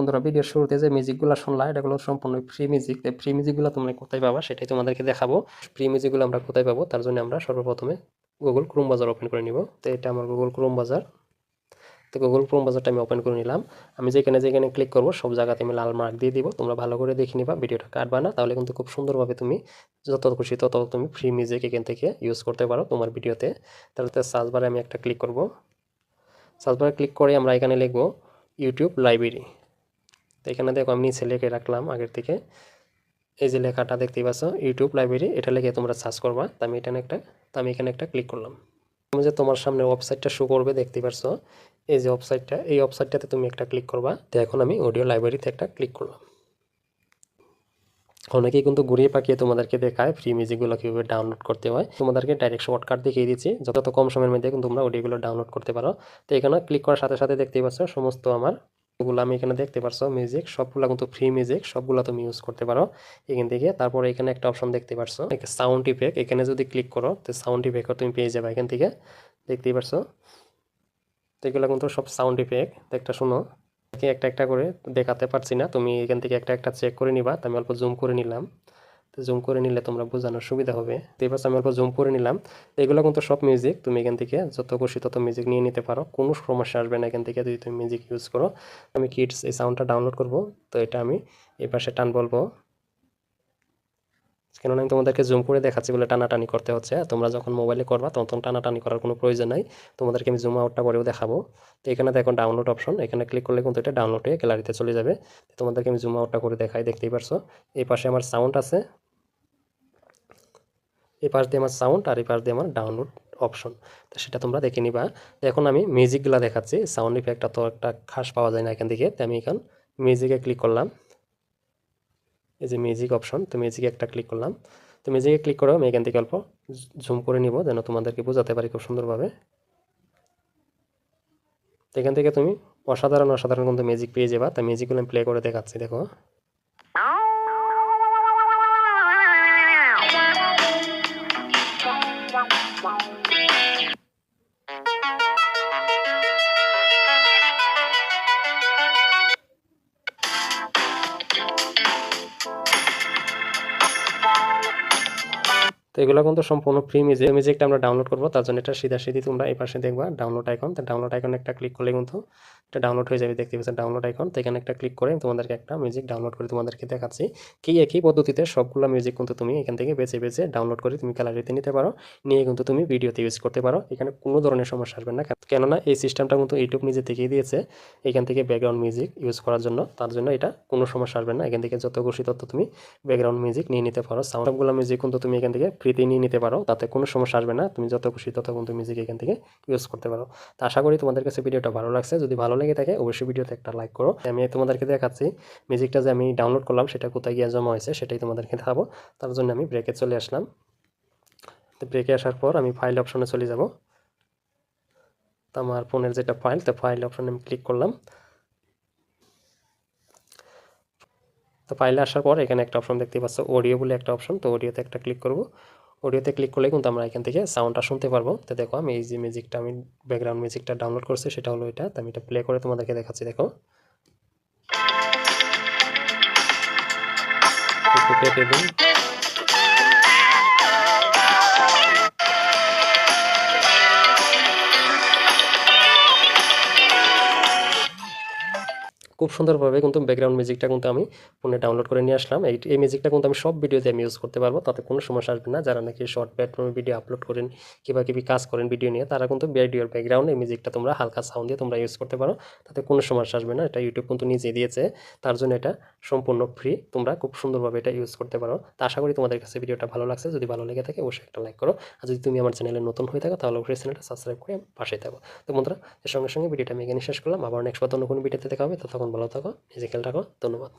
বন্ধুরা ভিডিওর শুরুতে যে মিউজিকগুলো শুনলা, এটাগুলো সম্পূর্ণ ফ্রি মিউজিক এই ফ্রি মিউজিকগুলো তোমরা কোথায় পাবা সেটাই তোমাদেরকে দেখাবো। ফ্রি মিউজিকগুলো আমরা কোথায় পাবো? তার জন্য আমরা সর্বপ্রথমে গুগল ক্রোম বাজার ওপেন করে নিব। তো এটা আমার গুগল ক্রোম বাজার তো গুগল ক্রোম বাজারটা আমি ওপেন করে নিলাম। আমি যেখানে যেখানে ক্লিক করব, সব জায়গাতে আমি লাল মার্ক দিয়ে দিব। তোমরা ভালো করে দেখে নিবা ভিডিওটা কাটবা না। তাহলে কিন্তু খুব সুন্দরভাবে তুমি যত খুশি তত তুমি ফ্রি মিউজিক এখান থেকে ইউজ করতে পারো তোমার ভিডিওতে তাহলে সার্চ বারে আমি একটা ক্লিক করব। সার্চ বারে ক্লিক করে আমরা এখানে লিখব ইউটিউব লাইব্রেরি তো এখানে দেখো আমি নিচে লিখে রাখলাম আগের থেকে। এই যে লেখাটা দেখতেই পাচ্ছ ইউটিউব লাইব্রেরি এটা লিখে তোমরা সার্চ করবা। তো আমি এখানে একটা, তো আমি এখানে একটা ক্লিক করলাম। তুমি যে তোমার সামনে ওয়েবসাইটটা শো করবে, দেখতেই পারছ এই যে ওয়েবসাইটটা এই ওয়েবসাইটটাতে তুমি একটা ক্লিক করবা। তো এখন আমি অডিও লাইব্রেরিতে একটা ক্লিক করলাম। অনেকেই কিন্তু ঘুরিয়ে পাকিয়ে তোমাদেরকে দেখায় ফ্রি মিউজিকগুলো কীভাবে ডাউনলোড করতে হয়। তোমাদেরকে ডাইরেক্ট শর্টকাট দেখিয়ে দিচ্ছি, যত কম সময়ের মধ্যে কিন্তু তোমরা অডিওগুলো ডাউনলোড করতে পারো। তো এখানে ক্লিক করার সাথে সাথে দেখতেই পাচ্ছ, সমস্ত আমার ওগুলো আমি এখানে দেখতে পারছ মিউজিক সবগুলো কিন্তু ফ্রি মিউজিক সবগুলো তুমি ইউজ করতে পারো। এখান থেকে তারপরে এখানে একটা অপশন দেখতে পারছ সাউন্ড ইফেক্ট এখানে যদি ক্লিক করো, তো সাউন্ড ইফেক্টও তুমি পেয়ে যাবে এখান থেকে। দেখতেই পারছ? তো এগুলো কিন্তু সব সাউন্ড ইফেক্ট একটা শোনো একটা একটা করে দেখাতে পারছি না। তুমি এখান থেকে একটা একটা চেক করে নিবা। আমি অল্প জুম করে নিলাম। তো জুম করে নিলে তোমরা বোঝানোর সুবিধা হবে। তো এবার আমি অল্প জুম করে নিলাম। এগুলো কিন্তু সব মিউজিক তুমি এখান থেকে যত খুশি তত মিউজিক নিয়ে নিতে পারো। কোনো সমস্যা আসবে না এখান থেকে যদি তুমি মিউজিক ইউজ করো। আমি কিডস এই সাউন্ডটা ডাউনলোড করব। তো এটা আমি এই পাশে টান বলব। কেননা আমি তোমাদেরকে জুম করে দেখাচ্ছি বলে টানাটানি করতে হচ্ছে। তোমরা যখন মোবাইলে করবা, তখন টানাটানি করার কোনো প্রয়োজন নাই। তোমাদেরকে আমি জুম আউটটা করেও দেখাবো। তো এখানে দেখো ডাউনলোড অপশন এখানে ক্লিক করলে কিন্তু এটা ডাউনলোড হয়ে গ্যালারিতে চলে যাবে। তোমাদেরকে আমি জুম আউটটা করে দেখাই, দেখতেই পারছ? এই পাশে আমার সাউন্ড আছে। এই পাশ দিয়ে আমার সাউন্ড আর এই পাশ দিয়ে আমার ডাউনলোড অপশন তো সেটা তোমরা দেখে নিবা। এখন আমি মিউজিকগুলো দেখাচ্ছি। সাউন্ড ইফেক্টটা তো একটা খাস পাওয়া যায় না এখান থেকে। তো আমি এখান মিউজিকে ক্লিক করলাম। এই যে মিউজিক অপশন তো মিউজিকে একটা ক্লিক করলাম। তো মিউজিকে ক্লিক করো আমি এখান থেকে অল্প জুম করে নিব যেন তোমাদেরকে বোঝাতে পারি খুব সুন্দরভাবে। তো এখান থেকে তুমি অসাধারণ অসাধারণ কিন্তু মিউজিক পেয়ে যাবা। তো মিউজিকগুলো আমি প্লে করে দেখাচ্ছি, দেখো। তো এগুলো কিন্তু সম্পূর্ণ ফ্রি মিউজিক মিউজিকটা আমরা ডাউনলোড করব, তার জন্য এটা সিধা সিধি তোমরা এই পাশে দেখবা ডাউনলোড আইকন তো ডাউনলোড আইকন একটা ক্লিক করলে কিন্তু এটা ডাউনলোড হয়ে যাবে, দেখতে পাচ্ছেন ডাউনলোড আইকন তো এখানে একটা ক্লিক করে তোমাদেরকে একটা মিউজিক ডাউনলোড করে তোমাদেরকে দেখাচ্ছি কি একই পদ্ধতিতে সবগুলো মিউজিক কিন্তু তুমি এখান থেকে বেছে বেছে ডাউনলোড করে তুমি গ্যালারিতে নিতে পারো, নিয়ে কিন্তু তুমি ভিডিওতে ইউজ করতে পারো। এখানে কোনো ধরনের সমস্যা আসবে না কেননা এই সিস্টেমটা কিন্তু ইউটিউব নিজে থেকেই দিয়েছে এখান থেকে ব্যাকগ্রাউন্ড মিউজিক ইউজ করার জন্য। তার জন্য এটা কোনো সমস্যা আসবে না, এখান থেকে যত খুশি তত তুমি ব্যাকগ্রাউন্ড মিউজিক নিয়ে নিতে পারো। সাউন্ডগুলো মিউজিক কিন্তু তুমি এখান থেকে ফ্রিতে নিয়ে নিতে পারো, তাতে কোনো সমস্যা আসবে না। তুমি যত খুশি তত কিন্তু মিউজিক এখান থেকে ইউজ করতে পারো। তো আশা করি তোমাদের কাছে ভিডিওটা ভালো লাগছে। যদি ভালো লেগে থাকে, অবশ্যই ভিডিওতে একটা লাইক করো। আমি তোমাদেরকে দেখাচ্ছি মিউজিকটা যে আমি ডাউনলোড করলাম, সেটা কোথায় গিয়ে জমা হয়েছে, সেটাই তোমাদেরকে দেখাবো। তার জন্য আমি ব্রেকে চলে আসলাম। তো ব্রেকে আসার পর আমি ফাইল অপশনে চলে যাব। তো আমার ফোনের যেটা ফাইল তো ফাইল অপশনে আমি ক্লিক করলাম। তো ফাইলে আসার পর এখানে একটা অপশন দেখতে পাচ্ছ অডিও বলে একটা অপশন তো অডিওতে একটা ক্লিক করব। অডিওতে ক্লিক করলে কিন্তু আমরা এখান থেকে সাউন্ডটা শুনতে পারব। তো দেখো আমি এই যে মিউজিকটা আমি ব্যাকগ্রাউন্ড মিউজিকটা ডাউনলোড করছি, সেটা হলো এটা। তো আমি এটা প্লে করে তোমাদেরকে দেখাচ্ছি, দেখো। একটু খুব সুন্দরভাবে কিন্তু ব্যাকগ্রাউন্ড মিউজিকটা কিন্তু আমি ফোনে ডাউনলোড করে নিয়ে আসলাম। এই এই মিউজিকটা কিন্তু আমি সব ভিডিওতে আমি ইউজ করতে পারব, তাতে কোনো সমস্যা আসবে না। যারা নাকি শর্ট প্ল্যাটফর্মে ভিডিও আপলোড করেন কিংবা কিবি কাজ করেন ভিডিও নিয়ে, তারা কিন্তু ভিডিওর ব্যাকগ্রাউন্ড এই মিউজিকটা তোমরা হালকা সাউন্ড দিয়ে তোমরা ইউজ করতে পারো, তাতে কোনো সমস্যা আসবে না। এটা ইউটিউব কিন্তু নিজে দিয়েছে, তার জন্য এটা সম্পূর্ণ ফ্রি তোমরা খুব সুন্দরভাবে এটা ইউজ করতে পারো। তো আশা করি তোমাদের কাছে ভিডিওটা ভালো লাগছে। যদি ভালো লেগে থাকে, অবশ্যই একটা লাইক করো। আর যদি তুমি আমার চ্যানেলে নতুন হয়ে থাকো, তাহলে অবশ্যই চ্যানেলটা সাবস্ক্রাইব করে পাশে থাকো। তো বন্ধুরা, এর সঙ্গে সঙ্গে ভিডিওটা আমি এখানে শেষ করলাম। আবার নেক্সট বার অন্য কোনো ভিডিওতে দেখা হবে। তখন ভালো থাকো, নিজে খেয়াল রাখো। ধন্যবাদ।